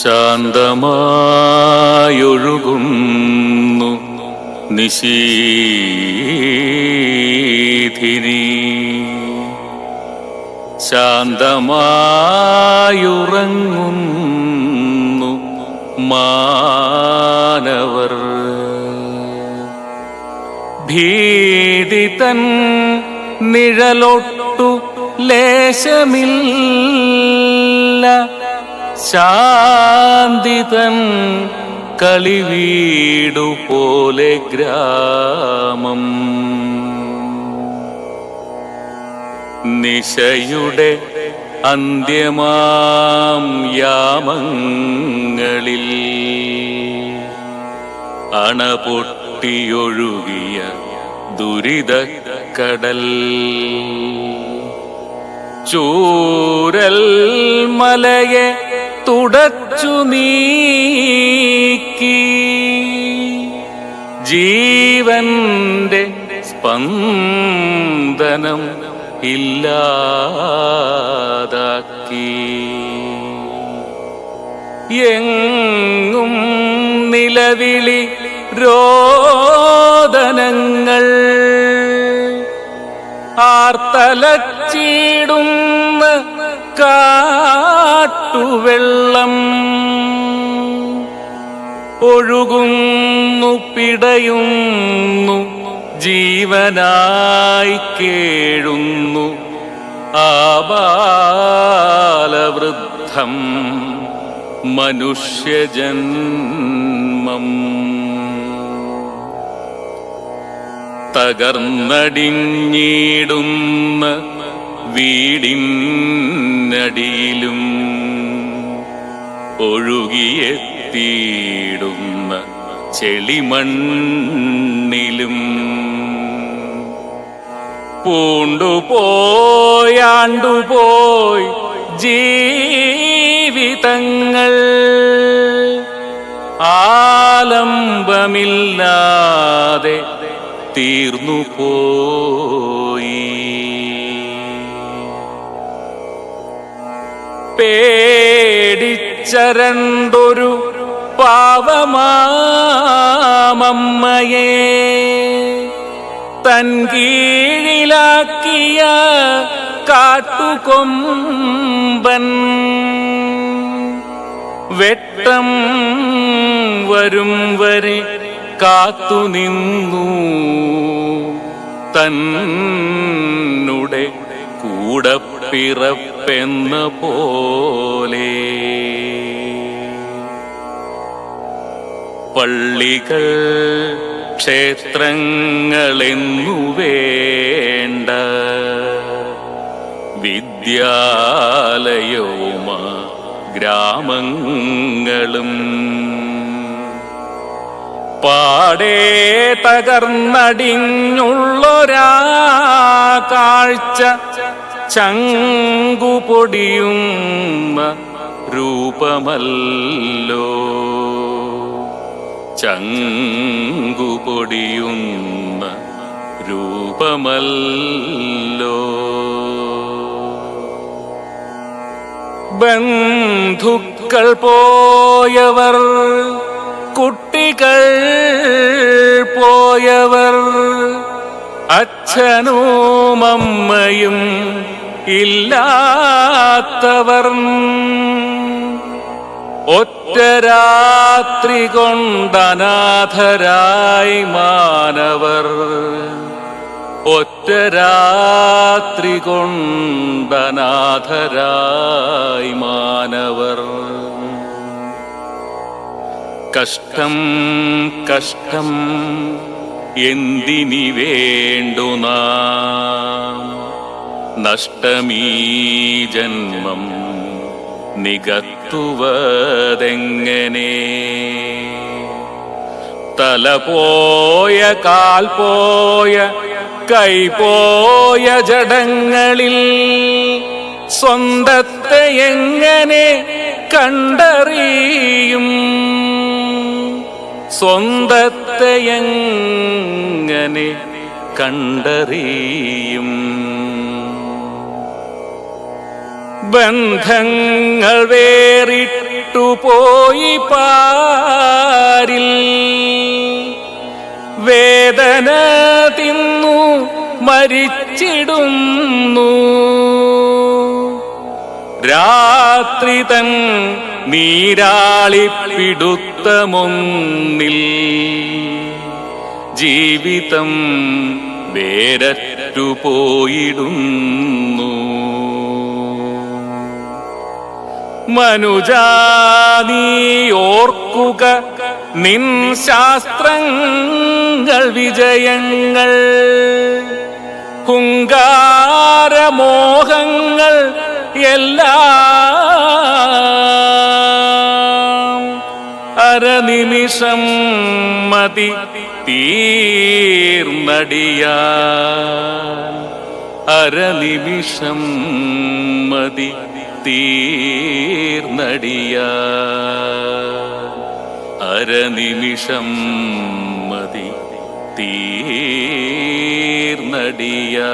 ശാന്തമായൊഴുകുന്നു നിശീധിനി ശാന്തമായുറങ്ങുന്നു മാനവർ. ഭീതിതൻ നിഴലൊട്ടു ലേശമില്ല. ശാന്തിതൻ കളിവീടു പോലെ ഗ്രാമം. നിശയുടെ അന്ത്യമാം യാമങ്ങളിൽ അണപൊട്ടിയൊഴുകിയ കടൽ. ചൂരൽ മലയെ തുടച്ചു നീക്കി ജീവന്റെ സ്പന്ദനം ഇല്ലാതാക്കി. എങ്ങും നിലവിളി രോദനങ്ങൾ ആർത്തലച്ചിടുന്ന കാട്ടുവെള്ളം ഒഴുകുന്നു പിടയുന്നു ജീവനായി കേഴുന്നു. ആബാലവൃദ്ധം മനുഷ്യജന്മം. തകർന്നടിഞ്ഞിടുന്ന വീടിനടിയിലും ഒഴുകിയെത്തിയിടുന്ന ചെളിമണ്ണിലും പൂണ്ടുപോയാണ്ടുപോയി ജീവിതങ്ങൾ ആലംബമില്ലാതെ തീർന്നു പോയി പേടിച്ചരണ്ടൊരു പാവമാമമ്മയെ തൻ കീഴിലാക്കിയ കാട്ടുകൊമ്പൻ വെട്ടം വരും വരെ കാത്തുനിന്നു തന്നുടെ കൂടപ്പിറപ്പെന്ന പോലെ. പള്ളികൾ ക്ഷേത്രങ്ങളെന്നു വേണ്ട. വിദ്യാലയോമ ഗ്രാമങ്ങളും പാടേ തകർന്നടിഞ്ഞുള്ളൊരാ കാഴ്ച ചങ്കുപൊടിയുന്ന രൂപമല്ലോ. ചങ്കുപൊടിയുന്ന രൂപമല്ലോ. ബന്ധുക്കൾ പോയവർ കുട്ടികൾ പോയവർ അച്ഛനും അമ്മയും ഇല്ലാത്തവർ. ഒറ്റ രാത്രി കൊണ്ടനാഥരായി മാനവർ. ഒറ്റ രാത്രി കൊണ്ടനാഥരായി മാനവർ. കഷ്ടം കഷ്ടം എന്തിനി വേണ്ടു നഷ്ടമീ ജന്മം നികത്തുവതെങ്ങനെ തല പോയ കാൽ പോയ കൈ പോയ ജടങ്ങളിൽ സ്വന്തത്തെ എങ്ങനെ കണ്ടറിയും? സ്വന്തത്തെ എങ്ങനെ കണ്ടറിയും? ബന്ധങ്ങൾ വേറിട്ടു പോയി പാരിൽ. വേദന തിന്നു മരിച്ചിടുന്നു. രാത്രി തൻ നീരാളിപ്പിടുത്തമൊന്നിൽ ജീവിതം വേരറ്റു പോയിടുന്നു മനുജാ നീ ഓർക്കുക നിൻ ശാസ്ത്രങ്ങൾ വിജയങ്ങൾ. ഹുങ്കാരമോഹങ്ങൾ എല്ലാം അരനിമിഷം മതി തീർന്നടിയാ. അരനിമിഷം മതി തീർന്നടിയാ അരനിമിഷം മതി തീർന്നടിയാ